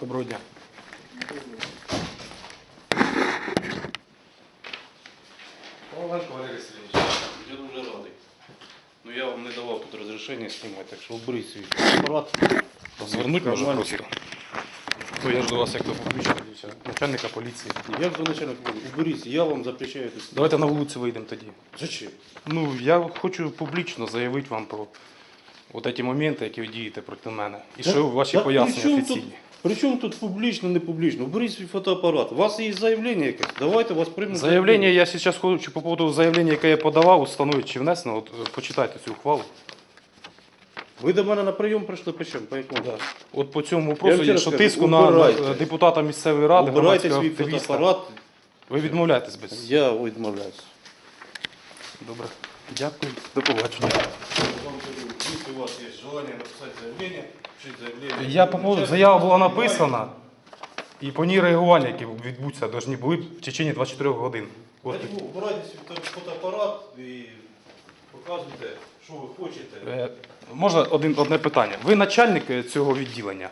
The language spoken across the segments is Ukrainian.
Доброго дня. Павленко Валерій Сергійович, я дуже радий. Ну я вам не давав тут розрішення знімати, так що оберіть свій апарат. Звернути. можна просто. То я ж до вас як до включення начальника поліції. Як до начальника поліції? Уберіться, я вам запрещаю. Давайте на вулицю вийдемо тоді. Зачем? Ну я хочу публічно заявити вам про от ці моменти, які ви дієте проти мене. І що ваші Так при пояснення чому офіційні. Тут, при чому тут публічно, не публічно? Уберіть свій фотоапарат. У вас є заявлення якесь? Давайте вас приймемо. Заявлення я зараз хочу по поводу заявлення, яке я подавав, установити чи внесено. От е, почитайте цю ухвалу. Ви до мене на прийом прийшли по чому? По якому? От по цьому вопросу ще що раз тиску на, на е, депутата місцевої ради, Убирайте свій фотоапарат. Ви відмовляєтесь без. Я відмовляюся. Добре. Дякую. До побачення. Якщо у вас є желання написати заявлення, пишіть заявлення. Я по поводу, заява була написана, і по ній реагування, які відбудуться, повинні були в течение 24 годин. От. От. Убирайте свій фотоапарат і показуйте, що ви хочете. Е, Можна один, одне питання. Ви начальник е, цього відділення?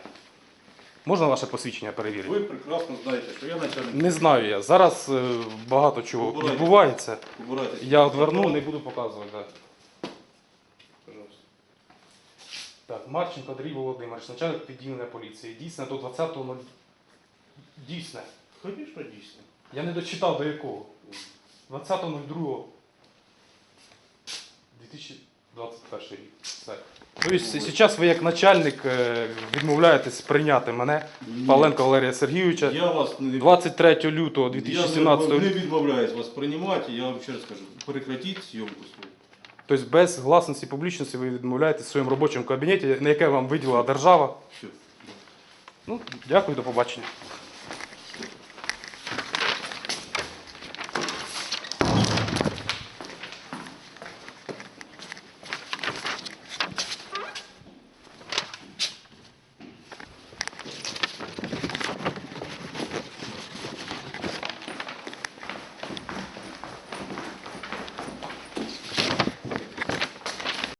Можна ваше посвідчення перевірити? Ви прекрасно знаєте, що я начальник. Не знаю я. Зараз е, багато чого Убирайте. відбувається. Убирайте Я одверну, не буду показувати. Да. Пожалуйста. Так, Марченко Андрій Володимирович, начальник відділення поліції. Дійсне до 20.00. Дійсне. Звісно, дійсно. Я не дочитав до якого. 20.02. 2021 рік. Все. Тобто зараз ви як начальник е, відмовляєтесь прийняти мене, Ні. Павленко Валерія Сергійовича, Я вас не 23 лютого 2017 Я не року. відмовляюсь вас приймати, я вам ще раз кажу, прекратіть зйомку свою. Тобто без гласності публічності ви відмовляєтесь в своєму робочому кабінеті, на яке вам виділила держава. Все. Ну, дякую, до побачення.